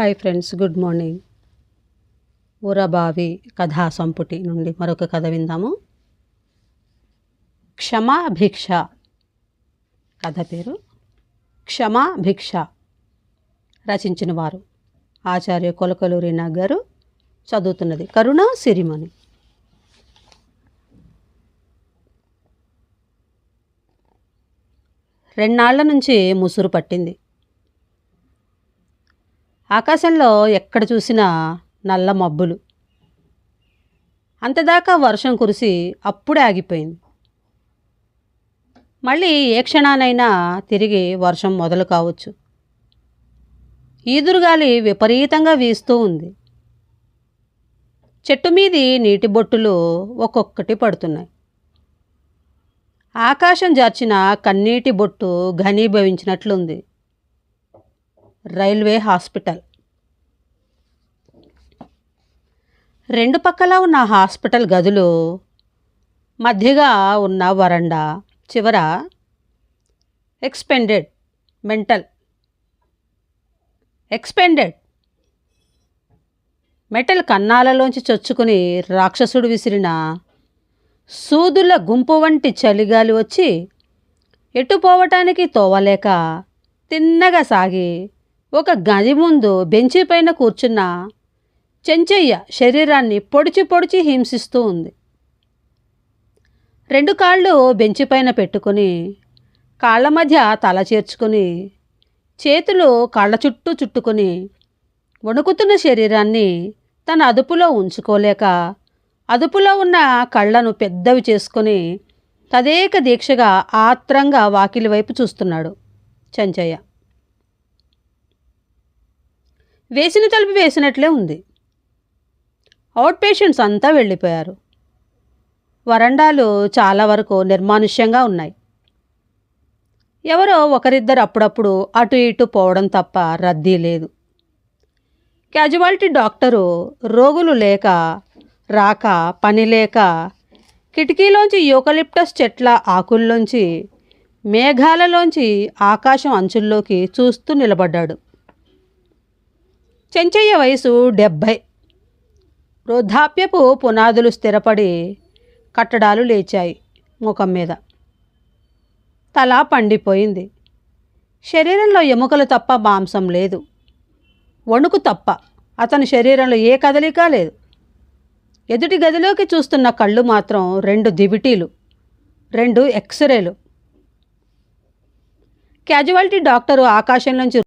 Hi friends good morning. ఊరబావి కథా సంపుటి నుండి మరొక కథ విందాము. క్షమాభిక్ష కథ పేరు. క్షమాభిక్ష రచించిన వారు ఆచార్య కొలకలూరి నగరు చదువుతున్నది కరుణ సిరిమణి. రెండాళ్ళ నుంచి ముసురు పట్టింది. ఆకాశంలో ఎక్కడ చూసినా నల్ల మబ్బులు. అంతదాకా వర్షం కురిసి అప్పుడే ఆగిపోయింది. మళ్ళీ ఏ క్షణానైనా తిరిగి వర్షం మొదలు కావచ్చు. ఈదురుగాలి విపరీతంగా వీస్తూ ఉంది. చెట్టు మీది నీటి బొట్టులు ఒక్కొక్కటి పడుతున్నాయి. ఆకాశం జార్చిన కన్నీటి బొట్టు ఘనీభవించినట్లుంది. Railway hospital. రెండు పక్కల ఉన్న హాస్పిటల్ గదులు మధ్యగా ఉన్న వరండా చివర ఎక్స్పెండెడ్ మెంటల్. ఎక్స్పెండెడ్ మెటల్ కన్నాలలోంచి చొచ్చుకుని రాక్షసుడు విసిరిన సూదుల గుంపు వంటి చలిగాలి వచ్చి ఎటు పోవటానికి తోవలేక తిన్నగా సాగి ఒక గది ముందు బెంచి పైన కూర్చున్న చెంచయ్య శరీరాన్ని పొడిచి పొడిచి హింసిస్తూ ఉంది. రెండు కాళ్ళు బెంచి పైన పెట్టుకుని కాళ్ళ మధ్య తల చేర్చుకుని చేతులు కాళ్ళ చుట్టూ చుట్టుకుని వణుకుతున్న శరీరాన్ని తన అదుపులో ఉంచుకోలేక అదుపులో ఉన్న కళ్ళను పెద్దవి చేసుకుని తదేక దీక్షగా ఆత్రంగా వాకిలి వైపు చూస్తున్నాడు చెంచయ్య. వేసిన తలుపు వేసినట్లే ఉంది. అవుట్ పేషెంట్స్ అంతా వెళ్ళిపోయారు. వరండాలు చాలా వరకు నిర్మానుష్యంగా ఉన్నాయి. ఎవరో ఒకరిద్దరు అప్పుడప్పుడు అటు ఇటు పోవడం తప్ప రద్దీ లేదు. క్యాజువాలిటీ డాక్టరు రోగులు లేక రాక పని లేక కిటికీలోంచి యూకలిప్టస్ చెట్ల ఆకుల్లోంచి మేఘాలలోంచి ఆకాశం అంచుల్లోకి చూస్తూ నిలబడ్డాడు. చెంచయ్య వయసు డెబ్భై. వృద్ధాప్యపు పునాదులు స్థిరపడి కట్టడాలు లేచాయి ముఖం మీద. తల పండిపోయింది. శరీరంలో ఎముకలు తప్ప మాంసం లేదు. వణుకు తప్ప అతని శరీరంలో ఏ కదలిక లేదు. ఎదుటి గదిలోకి చూస్తున్న కళ్ళు మాత్రం రెండు దివిటీలు రెండు ఎక్స్రేలు. Casualty doctor ఆకాశంలోంచి